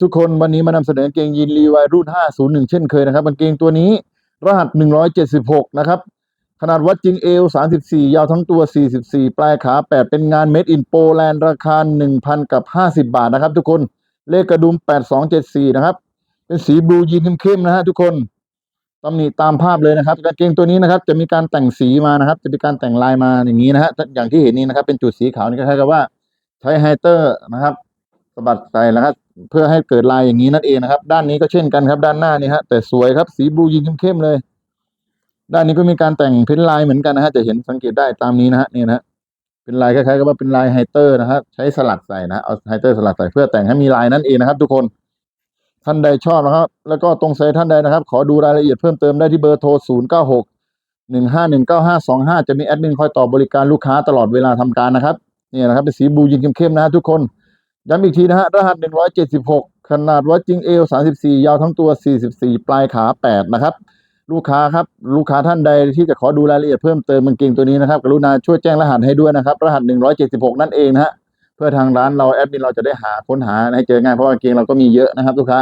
ทุกคนวันนี้มานำเสนอกางเกงยีนรีวายรุ่น 501 เช่นเคยนะครับกางเกงตัวนี้ รหัส 176 นะครับ ขนาดวัดจริงเอว 34 ยาวทั้งตัว 44 ปลายขา 8 เป็นงานเม็ดอินโปแลนด์ราคา 1,000 กับ 50 บาทนะครับ ทุกคนเลขกระดุม 8274 นะครับ เป็นสีบลูยีนเข้มๆนะฮะทุกคนตำหนิตามภาพเลยนะครับกางเกงตัวนี้นะครับ จะมีการแต่งสีมานะครับ จะมีการแต่งลายมาอย่างนี้นะฮะอย่างที่เห็นนี้นะครับ เป็นจุดสีขาวนี่ก็คล้ายกับว่าใช้ไฮเตอร์นะครับสะบัดใส่นะครับ เพื่อให้เกิดลายอย่างนี้นั่นเองนะครับ ด้านนี้ก็เช่นกันครับด้านหน้านี่ฮะแต่สวยครับสีบลูยีนเข้มๆเลย ด้านนี้ก็มีการแต่งเพ้นลายเหมือนกันนะฮะจะเห็นสังเกตได้ตามนี้นะฮะนี่นะฮะเป็นลายคล้ายๆกับว่าเป็นลายไฮเตอร์นะครับใช้สลัดใส่นะเอาไฮเตอร์สลัดใส่เพื่อแต่งให้มีลายนั่นเองนะครับ ทุกคนท่านใดชอบนะครับ แล้วก็ตรงไซต์ท่านใดนะครับ ขอดูรายละเอียดเพิ่มเติมได้ที่เบอร์โทร 0 9 6 1 5 1 9 5 2 5 จะมีแอดมินคอยตอบบริการลูกค้าตลอดเวลาทำการนะครับ นี่นะครับเป็นสีบลูยินเข้มๆนะฮะทุกคน ย้ำอีกทีนะฮะ รหัส 176 ขนาดวัดจริงเอว 34 ยาวทั้งตัว 44 ปลายขา 8 นะครับ ลูกค้าครับ ลูกค้าท่านใดที่จะขอดูรายละเอียดเพิ่มเติมกางเกงตัวนี้นะครับ กรุณาช่วยแจ้งรหัสให้ด้วยนะครับ รหัส 176 นั่นเองนะฮะ เพื่อทางร้านเราแอดมินเราจะได้หาค้นหาให้เจอง่ายเพราะกางเกงเราก็มีเยอะนะครับ ลูกค้า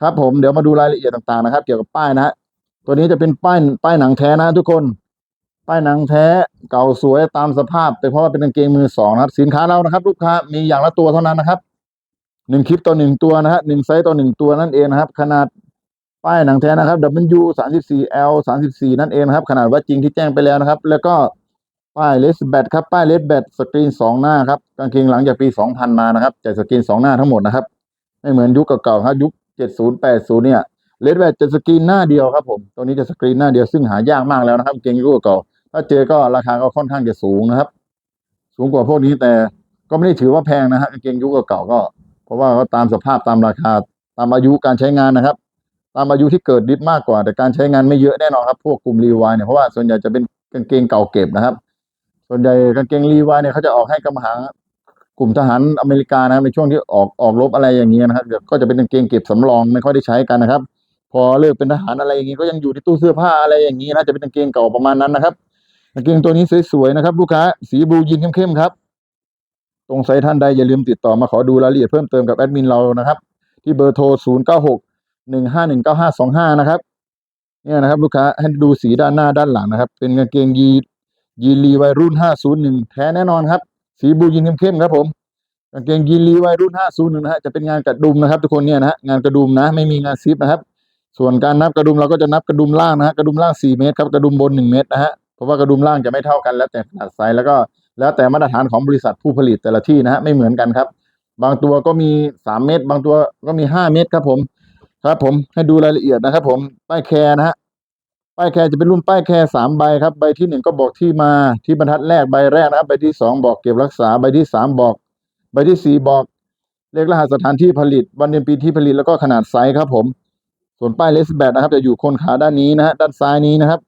ครับผม เดี๋ยวมาดูรายละเอียดต่างๆนะครับ เกี่ยวกับป้ายนะฮะ ตัวนี้จะเป็นป้าย ป้ายหนังแท้นะทุกคน ป้ายหนังแท้เก่าสวยตามสภาพเป็นเพราะว่าเป็นกางเกงมือสองนะครับ สินค้าเรานะครับ ลูกค้ามีอย่างละตัวเท่านั้นนะครับหนึ่งคลิปต่อหนึ่งตัวนะฮะหนึ่งไซส์ต่อหนึ่งตัวนั่นเองนะครับ ขนาดป้ายหนังแท้นะครับ W สามสิบสี่ L สามสิบสี่นั่นเองนะครับ ขนาดวัดจริงที่แจ้งไปแล้วนะครับ แล้วก็ป้ายเลสแบตครับป้ายเลสแบตสกรีนสองหน้าครับกางเกงหลังจากปีสองพันมานะครับจะสกรีนสองหน้าทั้งหมดนะครับไม่เหมือนยุคเก่าๆครับยุคเจ็ดศูนย์แปดศูนย์เนี่ยเลดแวจะสกรีนหน้าเดียวครับผมตัวนี้จะสกรีนหน้าเดียวซึ่งหายากมากแล้วนะครับเกงยุคเก่า ถ้าเจอก็ราคาก็ค่อนข้างจะสูงนะครับ สูงกว่าพวกนี้แต่ก็ไม่ได้ถือว่าแพงนะฮะกางเกงยุคเก่าก็ เพราะว่าก็ตามสภาพตามราคาตามอายุการใช้งานนะครับ ตามอายุที่เกิดดิบมากกว่า แต่การใช้งานไม่เยอะแน่นอนครับ พวกกลุ่มรีวายเนี่ยเพราะว่าส่วนใหญ่จะเป็นกางเกงเก่าเก็บนะครับ ส่วนใหญ่กางเกงรีวายเนี่ยเขาจะออกให้กำหากลุ่มทหารอเมริกานะครับในช่วงที่ออกออกรบอะไรอย่างเงี้ยนะครับเดี๋ยวก็จะเป็นกางเกงเก็บสำรองไม่ค่อยได้ใช้กันนะครับ พอเลิกเป็นทหารอะไรอย่างงี้ก็ยังอยู่ในตู้เสื้อผ้าอะไรอย่างงี้นะจะเป็นกางเกงเก่าประมาณนั้นนะครับ กางเกงตัวนี้สวยๆนะครับ ลูกค้า สีบลูยีนเข้มๆครับ ตรงไซต์ท่านใดอย่าลืมติดต่อมาขอดูรายละเอียดเพิ่มเติมกับแอดมินเรานะครับ ที่เบอร์โทร 0 9 6 1 5 1 9 5 2 5 นะครับ เนี่ยนะครับ ลูกค้าให้ดูสีด้านหน้าด้านหลังนะครับ เป็นกางเกงยียีนรีวัยรุ่น 501 แท้แน่นอนครับ สีบลูยีนเข้มๆครับผมกางเกงยีนรีวัยรุ่น 501 นะฮะ จะเป็นงานกระดุมนะครับ ทุกคนเนี่ยนะฮะ งานกระดุมนะ ไม่มีงานซิปนะครับ ส่วนการนับกระดุมเราก็จะนับกระดุมล่างนะฮะ กระดุมล่าง 4 เมตรครับ กระดุมบน 1 เมตรนะฮะ เพราะว่ากระดุมล่างจะไม่เท่ากันแล้วแต่ขนาดไซส์แล้วก็แล้วแต่มาตรฐานของบริษัทผู้ผลิตแต่ละที่นะฮะไม่เหมือนกันครับ บางตัวก็มี3เมตร บางตัวก็มี5เมตรครับผมครับผมให้ดูรายละเอียดนะครับ ผมป้ายแคร์นะฮะป้ายแคร์จะเป็นรุ่นป้ายแคร์สามใบครับใบที่หนึ่งก็บอกที่มาที่บรรทัดแรกใบแรกนะครับใบที่สองบอกเก็บรักษาใบที่สามบอก ใบที่สี่บอกเลขรหัสสถานที่ผลิต วันเดือนปีที่ผลิตแล้วก็ขนาดไซส์ครับผม ส่วนป้ายเลสแบตนะครับ จะอยู่คนขาด้านนี้นะฮะด้านซ้ายนี้นะครับ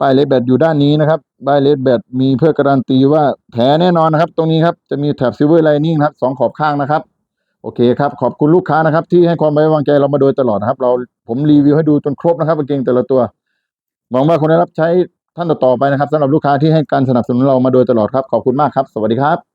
ป้ายเลสแบตอยู่ด้านนี้นะครับป้ายเลสแบตมีเพื่อการันตีว่าแท้แน่นอนนะครับ ตรงนี้ครับจะมีแถบซิลเวอร์ไลนิ่งครับสองขอบข้างนะครับ โอเคครับ ขอบคุณลูกค้านะครับ ที่ให้ความไว้วางใจเรามาโดยตลอดนะครับ เราผมรีวิวให้ดูจนครบนะครับกางเกงแต่ละตัวหวังว่าคนได้รับใช้ท่านต่อไปนะครับสำหรับลูกค้าที่ให้การสนับสนุนเรามาโดยตลอดครับ ขอบคุณมากครับ สวัสดีครับ